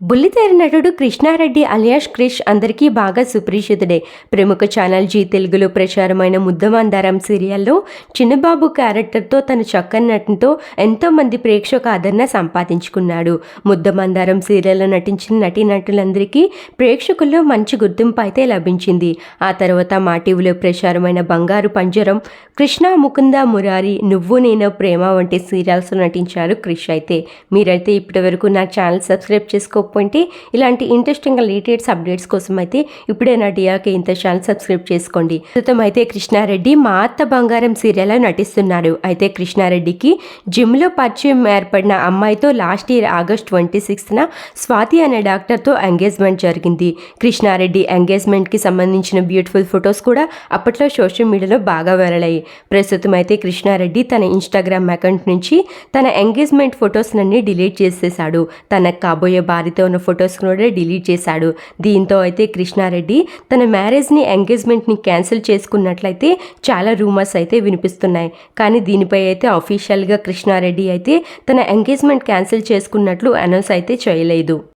బుల్లితెర నటుడు కృష్ణారెడ్డి అలియాష్ క్రిష్ అందరికీ బాగా సుపరిచితుడే. ప్రముఖ ఛానల్ జీ తెలుగులో ప్రచారమైన ముద్దమందారం సీరియల్లో చిన్నబాబు క్యారెక్టర్తో తన చక్కని నటనతో ఎంతోమంది ప్రేక్షక ఆదరణ సంపాదించుకున్నాడు. ముద్దమందారం సీరియల్లో నటించిన నటీనటులందరికీ ప్రేక్షకుల్లో మంచి గుర్తింపు అయితే లభించింది. ఆ తర్వాత మా టీవీలో ప్రచారమైన బంగారు పంజరం కృష్ణ ముకుంద మురారి నువ్వు నేను ప్రేమ వంటి సీరియల్స్లో నటించారు క్రిష్ అయితే. మీరైతే ఇప్పటివరకు నా ఛానల్ సబ్స్క్రైబ్ చేసుకో చేసుకోకపోతే ఇలాంటి ఇంట్రెస్టింగ్ లేటెస్ట్ అప్డేట్స్ కోసం అయితే ఇప్పుడే నా డియాకి ఇంత ఛానల్ సబ్స్క్రైబ్ చేసుకోండి. ప్రస్తుతం అయితే కృష్ణారెడ్డి మా అత్త బంగారం సీరియల్లో నటిస్తున్నారు. అయితే కృష్ణారెడ్డికి జిమ్లో పరిచయం ఏర్పడిన అమ్మాయితో లాస్ట్ ఇయర్ ఆగస్ట్ ట్వంటీ సిక్స్త్న స్వాతి అనే డాక్టర్తో ఎంగేజ్మెంట్ జరిగింది. కృష్ణారెడ్డి ఎంగేజ్మెంట్కి సంబంధించిన బ్యూటిఫుల్ ఫొటోస్ కూడా అప్పట్లో సోషల్ మీడియాలో బాగా వైరలయ్యాయి ప్రస్తుతం అయితే కృష్ణారెడ్డి తన ఇన్స్టాగ్రామ్ అకౌంట్ నుంచి తన ఎంగేజ్మెంట్ ఫొటోస్ అన్ని డిలీట్ చేసేశాడు. తన కాబోయే భార్యతో ఉన్న ఫొటోస్ కూడా డిలీట్ చేశాడు. దీంతో అయితే కృష్ణారెడ్డి తన మ్యారేజ్ని ఎంగేజ్మెంట్ని క్యాన్సిల్ చేసుకున్నట్లయితే చాలా రూమర్స్ అయితే వినిపిస్తున్నాయి. కానీ దీనిపై అయితే అఫీషియల్గా కృష్ణారెడ్డి అయితే తన ఎంగేజ్మెంట్ క్యాన్సిల్ చేసుకున్నట్లు అనౌన్స్ అయితే చేయలేదు.